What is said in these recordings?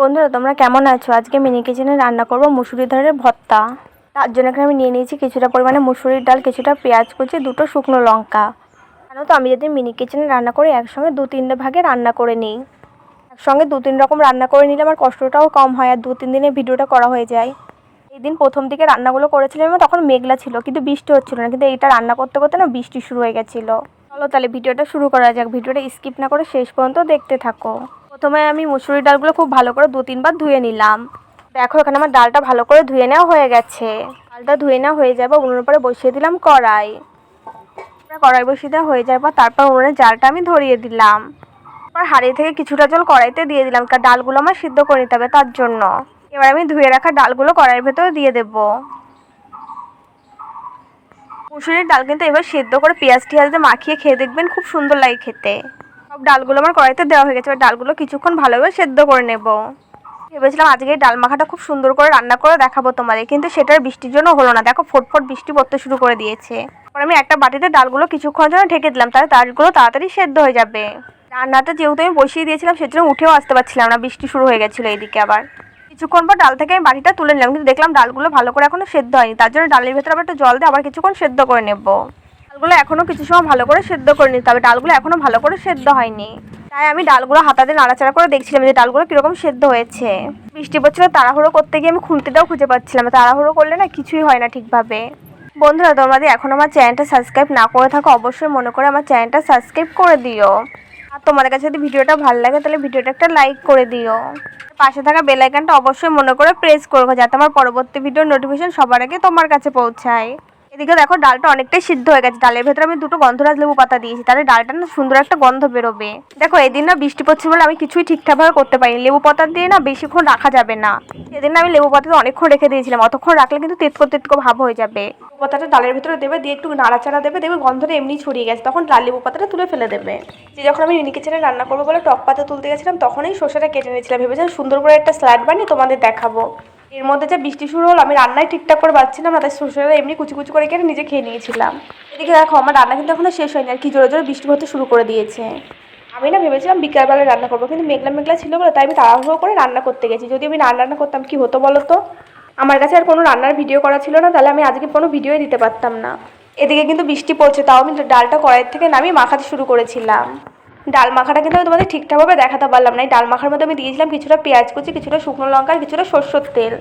বন্ধুরা, তোমরা কেমন আছো? আজকে মিনি কিচেনে রান্না করব মুসুরি ধারের ভর্তা। তার জন্য এখানে আমি নিয়ে নিয়েছি কিছুটা পরিমাণে মুসুরির ডাল, কিছুটা পেঁয়াজ কুচি, দুটো শুকনো লঙ্কা। কেন তো, আমি যদি মিনি কিচেনে রান্না করি, একসঙ্গে দু তিনটে ভাগে রান্না করে নিই। একসঙ্গে দু তিন রকম রান্না করে নিলে আমার কষ্টটাও কম হয়, আর দু তিন দিনে ভিডিওটা করা হয়ে যায়। এই দিন প্রথম দিকে রান্নাগুলো করেছিলাম তখন মেঘলা ছিল, কিন্তু বৃষ্টি হচ্ছিল না, কিন্তু এইটা রান্না করতে করতে না বৃষ্টি শুরু হয়ে গেছিল। চলো তাহলে ভিডিওটা শুরু করা যাক, ভিডিওটা স্কিপ না করে শেষ পর্যন্ত দেখতে থাকো। প্রথমে আমি মুসুরির ডালগুলো খুব ভালো করে দু তিনবার ধুয়ে নিলাম। দেখো, এখানে আমার ডালটা ভালো করে ধুয়ে নেওয়া হয়ে গেছে। ডালটা ধুয়ে নেওয়া হয়ে যাবে উনুনের পরে বসিয়ে দিলাম কড়াই। কড়াই বসিয়ে দেওয়া হয়ে পর তারপর উনুনের জালটা আমি ধরিয়ে দিলাম। তারপর হাঁড়ি থেকে কিছুটা জল কড়াইতে দিয়ে দিলাম, কারণ ডালগুলো আমার সিদ্ধ করে নিতে হবে তার জন্য। এবার আমি ধুয়ে রাখা ডালগুলো কড়াইয়ের ভেতরে দিয়ে দেবো। মুসুরির ডাল কিন্তু এবার সেদ্ধ করে পেঁয়াজ টিয়াজ দিয়ে মাখিয়ে খেয়ে দেখবেন খুব সুন্দর লাগে খেতে। সব ডালগুলো আমার কড়াইতে দেওয়া হয়ে গেছে। এবার ডালগুলো কিছুক্ষণ ভালোভাবে সেদ্ধ করে নেব। ভেবেছিলাম আজকে এই ডাল মাখাটা খুব সুন্দর করে রান্না করে দেখাবো তোমাদের, কিন্তু সেটার বৃষ্টির জন্য হলো না। দেখো ফোট বৃষ্টি পড়তে শুরু করে দিয়েছে। তারপর আমি একটা বাটিতে ডালগুলো কিছুক্ষণ জন্য ঢেকে দিলাম, তাহলে ডালগুলো তাড়াতাড়ি সেদ্ধ হয়ে যাবে। রান্নাটা যেহেতু আমি বসিয়ে দিয়েছিলাম, সেজন্য উঠেও আসতে পারছিলাম না, বৃষ্টি শুরু হয়ে গেছিল এইদিকে আবার। কিছুক্ষণ পর ডাল থেকে আমি বাটিটা তুলে নিলাম, কিন্তু দেখলাম ডালগুলো ভালো করে এখনও সেদ্ধ হয়নি, তার জন্য ডালের ভেতরে আবার একটু জল দিয়ে আবার কিছুক্ষণ সেদ্ধ করে নেব। ডালগুলো এখনও কিছু সময় ভালো করে সেদ্ধ করে নিতে হবে ডালগুলো এখনও ভালো করে সেদ্ধ হয়নি। তাই আমি ডালগুলো হাতাতে নাড়াচাড়া করে দেখছিলাম যে ডালগুলো কীরকম সেদ্ধ হয়েছে। বৃষ্টি পড়ছিল, তাড়াহুড়ো করতে গিয়ে আমি খুন্তিটাও খুঁজে পাচ্ছিলাম তাড়াহুড়ো করলে না কিছুই হয় না ঠিকভাবে। বন্ধুরা যদি এখন আমার চ্যানেলটা সাবস্ক্রাইব না করে থাকো, অবশ্যই মনে করে আমার চ্যানেলটা সাবস্ক্রাইব করে দিও। আর তোমাদের কাছে যদি ভিডিওটা ভালো লাগে, তাহলে ভিডিওটা একটা লাইক করে দিও। পাশে থাকা বেল আইকনটা অবশ্যই মনে করে প্রেস করব যাতে আমার পরবর্তী ভিডিওর নোটিফিকেশন সবার আগে তোমার কাছে পৌঁছায়। এদিকে দেখো ডালটা অনেকটাই সিদ্ধ হয়ে গেছে। ডালের ভেতরে আমি দুটো গন্ধরাজ লেবু পাতা দিয়েছি। তাহলে ডালটা না সুন্দর একটা গন্ধ বেরোবে। দেখো, এদিন না বৃষ্টি পড়ছে বলে আমি কিছুই ঠিকঠাকভাবে করতে পারিনি। লেবু পাতা দিয়ে না বেশিক্ষণ রাখা যাবে না। সেদিন না আমি লেবু পাতাটা অনেকক্ষণ রেখে দিয়েছিলাম। অতক্ষণ রাখলে কিন্তু তেতকো তেতকো ভাব হয়ে যাবে। পাতাটা ডালের ভিতরে দেবে, দিয়ে একটু নাড়াচাড়া দেবে দেবে গন্ধটা এমনি ছড়িয়ে গেছে। তখন ডাল লেবু পাতাটা তুলে ফেলে দেবে। যে যখন আমি মিনি কিচেনে রান্না করব বলে টক পাতা তুলতে গেছিলাম, তখনই শসাটা কেটে নিয়েছিলাম। ভেবেছিলাম সুন্দর করে একটা স্যালাড বানিয়ে তোমাদের দেখাবো। এর মধ্যে যে বৃষ্টি শুরু হলো, আমি রান্নায় ঠিকঠাক করে পাচ্ছিলাম না, তাই শসাটা এমনি কুচি কুচি করে কেটে নিজে খেয়ে নিয়েছিলাম। এদিকে দেখো, আমার রান্না কিন্তু এখনও শেষ হয়নি, আর কি জোরে জোরে বৃষ্টি হতে শুরু করে দিয়েছে। আমি না ভেবেছিলাম বিকালবেলা রান্না করব, কিন্তু মেঘলা মেঘলা ছিল বলে তাই আমি তাড়াহুড়ো করে রান্না করতে গেছি। যদি আমি রান্না রান্না করতাম, কি হতো বলো তো? আমার কাছে আর কোনো রান্নার ভিডিও করা ছিল না, তাহলে আমি আজকে কোনো ভিডিওই দিতে পারতাম না। এদিকে কিন্তু বৃষ্টি পড়ছে, তাও আমি ডালটা কড়াইয়ের থেকে নামিয়ে মাখাতে শুরু করেছিলাম। ডাল মাখাটা কিন্তু আমি তোমাদের ঠিকঠাকভাবে দেখাতে পারলাম না। এই ডাল মাখার মধ্যে আমি দিয়েছিলাম কিছুটা পেঁয়াজ কুচি, কিছুটা শুকনো লঙ্কা কিছুটা সর্ষের তেল।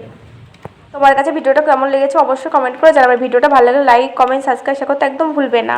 তোমার কাছে ভিডিওটা কেমন লেগেছে অবশ্যই কমেন্ট করে জানাবে। ভিডিওটা ভালো লাগলে লাইক কমেন্ট সাবস্ক্রাইব করতে একদম ভুলবে না।